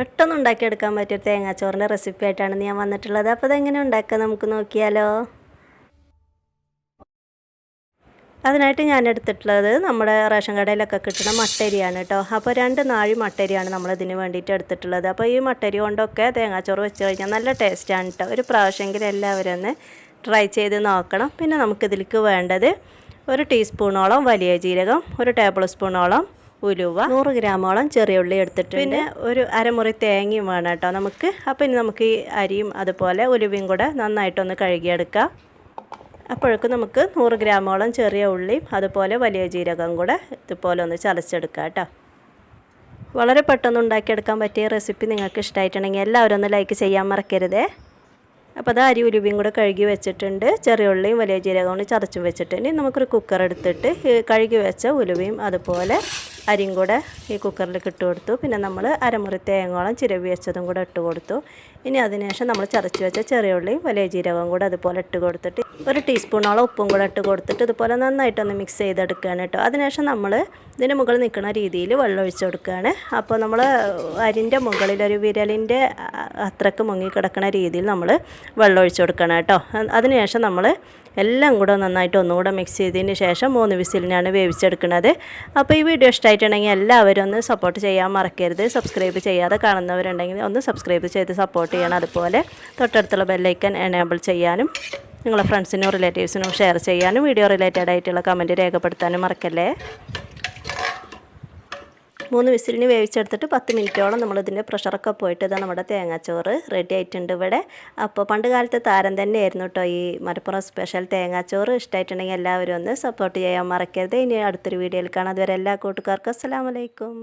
പെട്ടെന്ന് ഉണ്ടാക്കിയെടുക്കാൻ പറ്റിയൊരു തേങ്ങാച്ചോറിന്റെ റെസിപ്പി ആയിട്ടാണ് ഞാൻ വന്നിട്ടുള്ളത്. അപ്പോൾ അതെങ്ങനെ ഉണ്ടാക്കുക നമുക്ക് നോക്കിയാലോ? അതിനായിട്ട് ഞാൻ എടുത്തിട്ടുള്ളത് നമ്മുടെ റേഷൻ കടയിലൊക്കെ കിട്ടുന്ന മട്ടരിയാണ് കേട്ടോ. അപ്പോൾ രണ്ട് നാഴി മട്ടരിയാണ് നമ്മൾ ഇതിന് വേണ്ടിയിട്ട് എടുത്തിട്ടുള്ളത്. അപ്പോൾ ഈ മട്ടരി കൊണ്ടൊക്കെ തേങ്ങാച്ചോറ് വെച്ച് കഴിഞ്ഞാൽ നല്ല ടേസ്റ്റാണ് കേട്ടോ. ഒരു പ്രാവശ്യമെങ്കിലും എല്ലാവരും ഒന്ന് ട്രൈ ചെയ്ത് നോക്കണം. പിന്നെ നമുക്കിതിലേക്ക് വേണ്ടത് ഒരു ടീസ്പൂണോളം വലിയ ജീരകം ഒരു ടേബിൾ സ്പൂണോളം ഉലുവ. നൂറ് ഗ്രാമോളം ചെറിയ ഉള്ളി എടുത്തിട്ട് പിന്നെ ഒരു അരമുറി തേങ്ങയും വേണം കേട്ടോ നമുക്ക്. അപ്പോൾ ഇനി നമുക്ക് ഈ അരിയും അതുപോലെ ഉലുവയും കൂടെ നന്നായിട്ടൊന്ന് കഴുകിയെടുക്കാം. അപ്പോഴേക്കും നമുക്ക് നൂറ് ഗ്രാമോളം ചെറിയ ഉള്ളിയും അതുപോലെ വലിയ ജീരകം കൂടെ ഇതുപോലെ ഒന്ന് ചതച്ചെടുക്കാം കേട്ടോ. വളരെ പെട്ടെന്ന് ഉണ്ടാക്കിയെടുക്കാൻ പറ്റിയ റെസിപ്പി നിങ്ങൾക്ക് ഇഷ്ടമായിട്ടുണ്ടെങ്കിൽ എല്ലാവരും ഒന്ന് ലൈക്ക് ചെയ്യാൻ മറക്കരുതേ. അപ്പോൾ അത് അരി ഉലുവയും കൂടെ കഴുകി വെച്ചിട്ടുണ്ട്. ചെറിയ ഉള്ളിയും വലിയ ജീരകവും കൊണ്ട് ചതച്ചും വെച്ചിട്ടുണ്ട്. നമുക്കൊരു കുക്കർ എടുത്തിട്ട് കഴുകി വെച്ച ഉലുവയും അതുപോലെ അരിയും കൂടെ ഈ കുക്കറിൽ ഇട്ട് കൊടുത്തു. പിന്നെ നമ്മൾ അരമുറി തേങ്ങോളം ചിരവി വെച്ചതും കൂടെ ഇട്ട് കൊടുത്തു. ഇനി അതിനുശേഷം നമ്മൾ ചതച്ച് വെച്ച ചെറിയ ഉള്ളി വലിയ ജീരകവും കൂടെ അതുപോലെ ഇട്ട് കൊടുത്തിട്ട് ഒരു ടീസ്പൂണോളം ഉപ്പും കൂടെ ഇട്ട് കൊടുത്തിട്ട് ഇതുപോലെ നന്നായിട്ടൊന്ന് മിക്സ് ചെയ്തെടുക്കുകയാണ് കേട്ടോ. അതിനുശേഷം നമ്മൾ ഇതിന് മുകളിൽ നിൽക്കുന്ന രീതിയിൽ വെള്ളം ഒഴിച്ചു കൊടുക്കുകയാണ്. അപ്പോൾ നമ്മൾ അരിന്റെ മുകളിൽ ഒരു വിരലിന്റെ അത്രയ്ക്ക് മുങ്ങി കിടക്കുന്ന രീതിയിൽ നമ്മൾ വെള്ളം ഒഴിച്ചു കൊടുക്കണം കേട്ടോ. അതിനുശേഷം നമ്മൾ എല്ലാം കൂടെ നന്നായിട്ട് ഒന്നുകൂടെ മിക്സ് ചെയ്തതിന് ശേഷം മൂന്ന് വിസിലിനാണ് വേവിച്ചെടുക്കുന്നത്. അപ്പോൾ ഈ വീഡിയോ ഇഷ്ടമായിട്ടുണ്ടെങ്കിൽ എല്ലാവരും ഒന്ന് സപ്പോർട്ട് ചെയ്യാൻ മറക്കരുത്. സബ്സ്ക്രൈബ് ചെയ്യാതെ കാണുന്നവരുണ്ടെങ്കിൽ ഒന്ന് സബ്സ്ക്രൈബ് ചെയ്ത് സപ്പോർട്ട് ചെയ്യണം. അതുപോലെ തൊട്ടടുത്തുള്ള ബെല്ലൈക്കൻ എനേബിൾ ചെയ്യാനും നിങ്ങളെ ഫ്രണ്ട്സിനും റിലേറ്റീവ്സിനും ഷെയർ ചെയ്യാനും വീഡിയോ റിലേറ്റഡ് ആയിട്ടുള്ള കമന്റ് രേഖപ്പെടുത്താനും മറക്കല്ലേ? മൂന്ന് വിസിലിന് വേവിച്ചെടുത്തിട്ട് പത്ത് മിനിറ്റോളം നമ്മളിതിന്റെ പ്രഷറൊക്കെ പോയിട്ട് ഇതാ നമ്മുടെ തേങ്ങാച്ചോറ് റെഡി ആയിട്ടുണ്ട് ഇവിടെ. അപ്പോൾ പണ്ട് കാലത്തെ താരം തന്നെയായിരുന്നു കേട്ടോ ഈ മലപ്പുറം സ്പെഷ്യൽ തേങ്ങാച്ചോറ്. ഇഷ്ടമായിട്ടുണ്ടെങ്കിൽ എല്ലാവരും ഒന്ന് സപ്പോർട്ട് ചെയ്യാൻ മറക്കരുത്. ഇനി അടുത്തൊരു വീഡിയോയിൽ കാണാം. അതുവരെ എല്ലാ കൂട്ടുകാർക്കും അസ്സാം വലൈക്കും